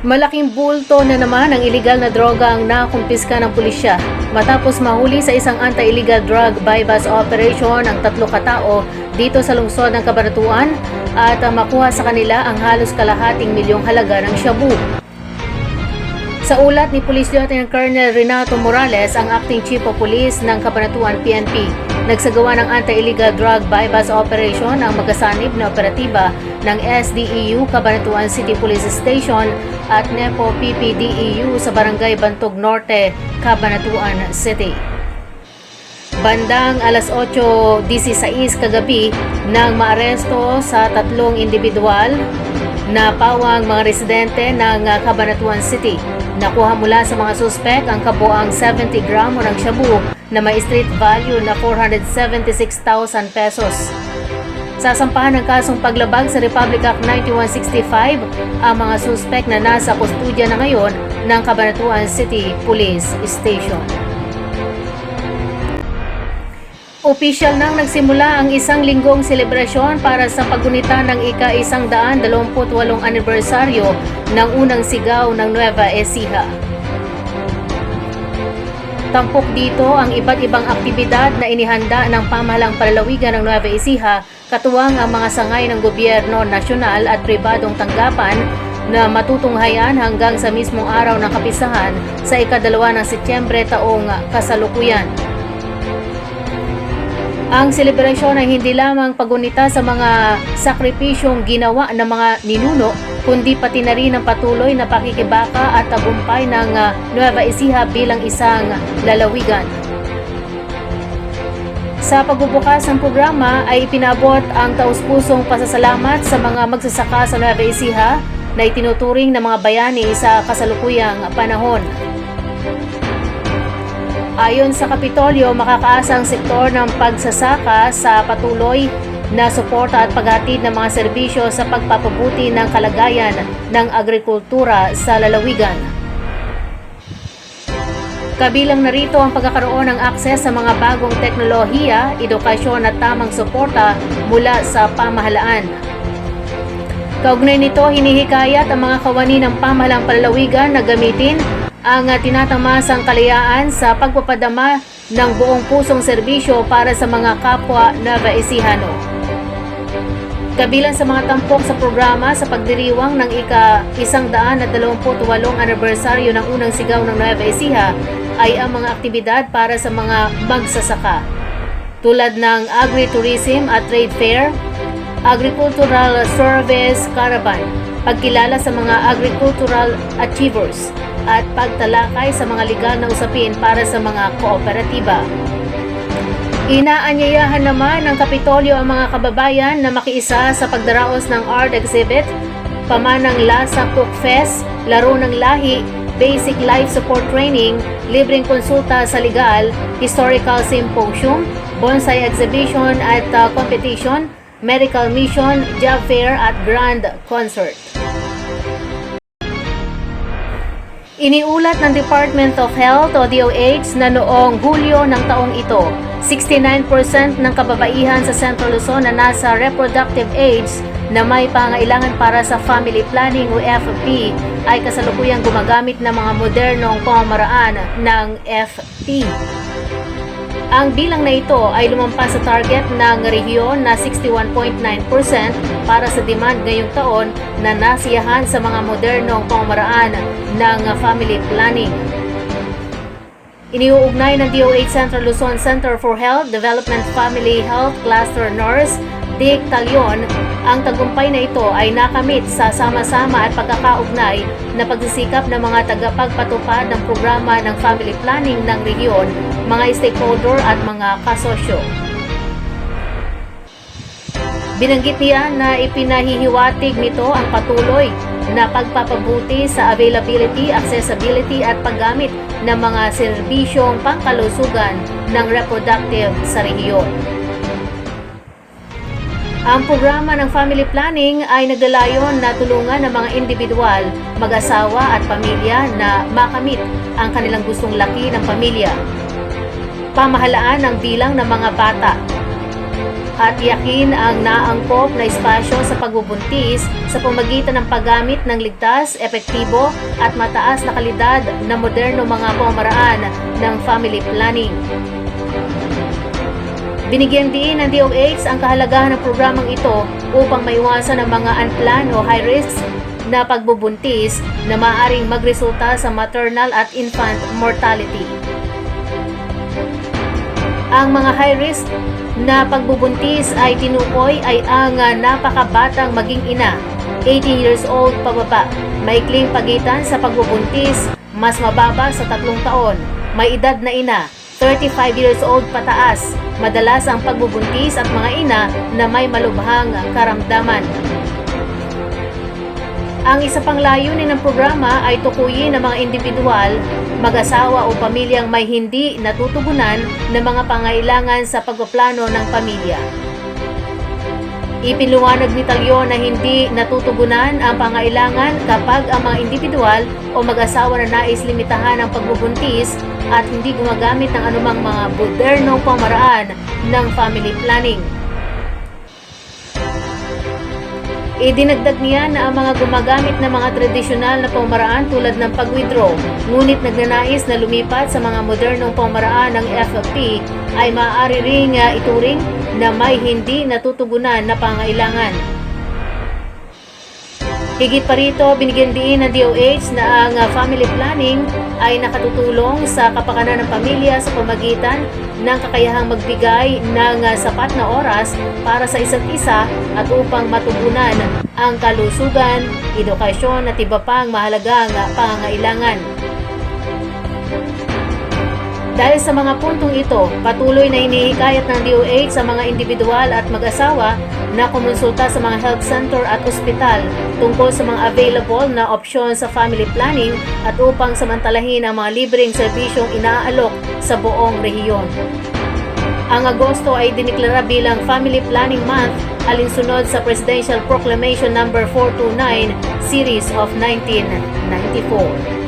Malaking bulto na naman ang illegal na droga ang nakumpiska ng pulisya matapos mahuli sa isang anti-illegal drug bypass operation ang tatlo katao dito sa lungsod ng Cabanatuan at uh, makuha sa kanila ang halos kalahating milyong halaga ng shabu. Sa ulat ni Police Lieutenant Colonel Renato Morales, ang acting chief of police ng Cabanatuan PNP, nagsagawa ng anti-illegal drug bypass operation ang magasanib na operatiba ng SDEU Cabanatuan City Police Station at NEPO PPDEU sa Barangay Bantog Norte, Cabanatuan City. Bandang alas 8.16 kagabi nang maaresto sa tatlong individual na pawang mga residente ng Cabanatuan City. Nakuha mula sa mga suspek ang kabuang 70 gramo ng shabu na may street value na 476,000 pesos. Sasampahan ng kasong paglabag sa Republic Act 9165 ang mga suspek na nasa kustudya na ngayon ng Cabanatuan City Police Station. Opisyal nang nagsimula ang isang linggong selebrasyon para sa pagunita ng ika-isang daan dalawamputwalong anibersaryo ng unang sigaw ng Nueva Ecija. Tampok dito ang iba't ibang aktibidad na inihanda ng pamahalang palalawigan ng Nueva Ecija, katuwang ang mga sangay ng gobyerno nasyonal at pribadong tanggapan na matutunghayan hanggang sa mismong araw ng kapisahan sa ikadalawa ng Setyembre taong kasalukuyan. Ang selebrasyon ay hindi lamang pagunita sa mga sakripisyong ginawa ng mga ninuno, kundi pati na rin ang patuloy na pakikibaka at tagumpay ng ah, Nueva Ecija bilang isang lalawigan. Sa pagbubukas ng programa ay ipinabot ang taus-pusong pasasalamat sa mga magsasaka sa Nueva Ecija na itinuturing ng mga bayani sa kasalukuyang panahon. Ayon sa Kapitolyo, makakaasa ang sektor ng pagsasaka sa patuloy na suporta at paghatid ng mga serbisyo sa pagpapabuti ng kalagayan ng agrikultura sa lalawigan. Kabilang narito ang pagkakaroon ng akses sa mga bagong teknolohiya, edukasyon at tamang suporta mula sa pamahalaan. Kaugnay nito, hinihikayat ang mga kawani ng pamahalang palalawigan na gamitin ang tinatamasang kalayaan sa pagpapadama ng buong pusong serbisyo para sa mga kapwa Nueva Ecijano. Kabilang sa mga tampok sa programa sa pagdiriwang ng ika isang daan at dalawamputwalong anibersaryo ng unang sigaw ng Nueva Ecija ay ang mga aktibidad para sa mga magsasaka tulad ng agritourism at trade fair, agricultural service caravan, pagkilala sa mga agricultural achievers, at pagtalakay sa mga legal na usapin para sa mga kooperatiba. Inaanyayahan naman ng Kapitolyo ang mga kababayan na makiisa sa pagdaraos ng art exhibit, pamanang Lasa Cook Fest, laro ng lahi, basic life support training, libreng konsulta sa legal, historical symposium, bonsai exhibition at uh, competition, medical mission, job fair at grand concert. Iniulat ng Department of Health o DOH na noong Hulyo ng taong ito, 69% ng kababaihan sa Central Luzon na nasa reproductive age na may pangailangan para sa family planning o FP ay kasalukuyang gumagamit ng mga modernong pamamaraan ng FP. Ang bilang na ito ay lumampas sa target ng rehiyon na 61.9% para sa demand ngayong taon na nasiyahan sa mga modernong pamamaraan ng family planning. Iniuugnay ng DOH Central Luzon Center for Health Development Family Health Cluster Nurse Dick Talion, ang tagumpay na ito ay nakamit sa sama-sama at pagkakaugnay na pagsisikap ng mga tagapagpatupad ng programa ng family planning ng rehiyon, mga stakeholder at mga kasosyo. Binanggit niya na ipinahihiwatig nito ang patuloy na pagpapabuti sa availability, accessibility at paggamit ng mga serbisyong pangkalusugan ng reproductive sa rehiyon. Ang programa ng family planning ay naglalayon na tulungan ng mga individual, mag-asawa at pamilya na makamit ang kanilang gustong laki ng pamilya. Pamahalaan ng bilang ng mga bata. at yakin ang naangkop na espasyo sa pagbubuntis sa pamagitan ng paggamit ng ligtas, epektibo at mataas na kalidad na moderno mga pamamaraan ng family planning. Binigyan din ng DOH ang kahalagahan ng programang ito upang maiwasan ang mga unplanned o high risk na pagbubuntis na maaaring magresulta sa maternal at infant mortality. Ang mga high risk na pagbubuntis ay tinukoy ay ang ah, napakabatang maging ina, 18 years old pababa, maikling pagitan sa pagbubuntis, mas mababa sa tatlong taon, may edad na ina, 35 years old pataas, madalas ang pagbubuntis at mga ina na may malubhang karamdaman. Ang isa pang layunin ng programa ay tukuyin ang mga individual, mag-asawa o pamilyang may hindi natutugunan ng mga pangailangan sa pagpaplano ng pamilya. Ipinluwanag ni Talyo na hindi natutugunan ang pangailangan kapag ang mga individual o mag-asawa na nais limitahan ang pagbubuntis at hindi gumagamit ng anumang mga modernong pamaraan ng family planning. Idinagdag niya na ang mga gumagamit ng mga tradisyonal na pamaraan tulad ng pag-withdraw, ngunit nagnanais na lumipat sa mga modernong pamaraan ng FFP ay maaari ring ah, ituring na may hindi natutugunan na pangailangan. Higit pa rito, binigyan din ng DOH na ang ah, family planning ay nakatutulong sa kapakanan ng pamilya sa pamagitan ng kakayahang magbigay ng ah, sapat na oras para sa isa't isa at upang matugunan ang kalusugan, edukasyon at iba pang mahalagang ah, pangangailangan. Dahil sa mga puntong ito, patuloy na hinihikayat ng DOH sa mga individual at mag-asawa na kumonsulta sa mga health center at ospital tungkol sa mga available na opsyon sa family planning at upang samantalahin ang mga libreng serbisyong inaalok sa buong rehiyon. Ang Agosto ay diniklara bilang Family Planning Month alinsunod sa Presidential Proclamation No. 429 Series of 1994.